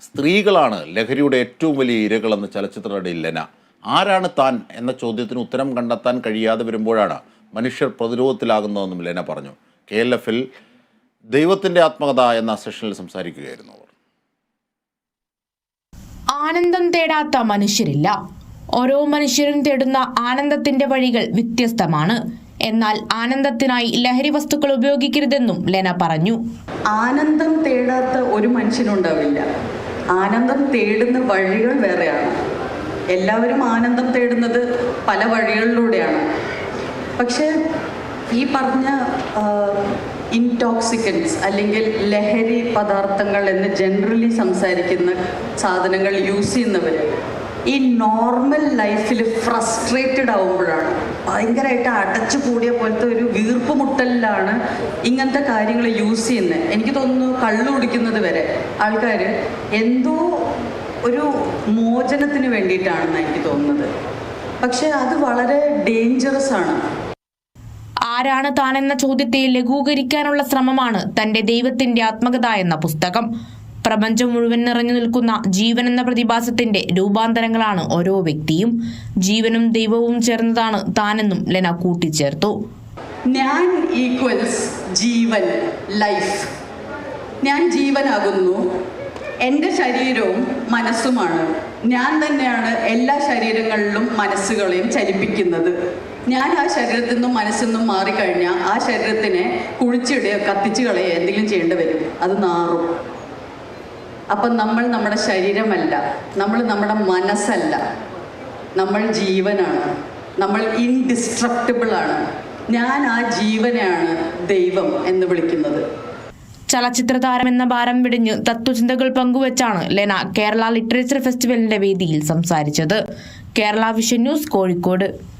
സ്ത്രീകളാണ് ലഹരിയുടെ ഏറ്റവും വലിയ ഇരകളെന്ന് ചലച്ചിത്ര നടി ലെന. ആരാണ് താൻ എന്ന ചോദ്യത്തിന് ഉത്തരം കണ്ടെത്താൻ കഴിയാതെ വരുമ്പോഴാണ് മനുഷ്യർ പ്രതിരോധത്തിലാകുന്നതെന്നും ലെന പറഞ്ഞു. കെ എൽ എഫിൽ ദൈവത്തിന്റെ ആത്മകഥ എന്ന സെഷനിൽ സംസാരിക്കുകയായിരുന്നു അവർ. ആനന്ദം തേടാത്ത മനുഷ്യരില്ല. ഓരോ മനുഷ്യരും തേടുന്ന ആനന്ദത്തിന്റെ വഴികൾ വ്യത്യസ്തമാണ്. എന്നാൽ ആനന്ദത്തിനായി ലഹരി വസ്തുക്കൾ ഉപയോഗിക്കരുതെന്നും ലെന പറഞ്ഞു. ആനന്ദം തേടാത്ത ഒരു മനുഷ്യനുണ്ടാവില്ല. ആനന്ദം തേടുന്ന വഴികൾ വേറെയാണ്. എല്ലാവരും ആനന്ദം തേടുന്നത് പല വഴികളിലൂടെയാണ്. പക്ഷേ ഈ പറഞ്ഞ ഇൻടോക്സിക്കൻസ് അല്ലെങ്കിൽ ലഹരി പദാർത്ഥങ്ങൾ എന്ന് ജനറലി സംസാരിക്കുന്ന സാധനങ്ങൾ യൂസ് ചെയ്യുന്നവർ ഈ നോർമൽ ലൈഫിൽ ഫ്രസ്ട്രേറ്റഡ് ആവുമ്പോഴാണ്. ഭയങ്കരമായിട്ട് അടച്ചു കൂടിയ പോലത്തെ ഒരു വീർപ്പ് മുട്ടലിലാണ് ഇങ്ങനത്തെ കാര്യങ്ങൾ യൂസ് ചെയ്യുന്നത്. എനിക്ക് തോന്നുന്നു കള്ളു കുടിക്കുന്നത് വരെ. ആൾക്കാർ എന്തോ ഒരു മോചനത്തിന് വേണ്ടിയിട്ടാണെന്ന് എനിക്ക് തോന്നുന്നത്. പക്ഷേ അത് വളരെ ഡേഞ്ചറസ് ആണ്. ആരാണ് താനെന്ന ചോദ്യത്തെ ലഘൂകരിക്കാനുള്ള ശ്രമമാണ് തന്റെ ദൈവത്തിന്റെ ആത്മകഥ എന്ന പുസ്തകം. പ്രപഞ്ചം മുഴുവൻ നിറഞ്ഞു നിൽക്കുന്ന ജീവൻ എന്ന പ്രതിഭാസത്തിന്റെ രൂപാന്തരങ്ങളാണ് ഓരോ വ്യക്തിയും. ജീവനും ദൈവവും ചേർന്നതാണ് താനെന്നും ലെന കൂട്ടിച്ചേർത്തു. ഞാൻ ഈക്വൽസ് ജീവൻ ലൈഫ് ഞാൻ ജീവനാകുന്നു. എന്റെ ശരീരവും മനസ്സുമാണ്. ഞാൻ തന്നെയാണ് എല്ലാ ശരീരങ്ങളിലും മനസ്സുകളെയും ചലിപ്പിക്കുന്നത്. ഞാൻ ആ ശരീരത്തിൽ നിന്നും മനസ്സിൽ നിന്നും മാറിക്കഴിഞ്ഞാൽ ആ ശരീരത്തിനെ കുഴിച്ചിടുകയോ കത്തിച്ചു കളയുകയോ എന്തെങ്കിലും ചെയ്യേണ്ടി വരും. അത് നാറും. അപ്പം നമ്മൾ നമ്മുടെ ശരീരമല്ല നമ്മൾ നമ്മുടെ മനസ്സല്ല. നമ്മൾ ജീവനാണ്. നമ്മൾ ഇൻഡിസ്ട്രക്റ്റബിൾ ആണ്. ഞാൻ ആ ജീവനെയാണ് ദൈവം എന്ന് വിളിക്കുന്നത്. ചലച്ചിത്ര താരം എന്ന ഭാരം വിടിഞ്ഞ് തത്വചിന്തകൾ പങ്കുവച്ചാണ് ലെന കേരള ലിറ്ററേച്ചർ ഫെസ്റ്റിവലിന്റെ വേദിയിൽ സംസാരിച്ചത്. Kerala vision news Kozhikode.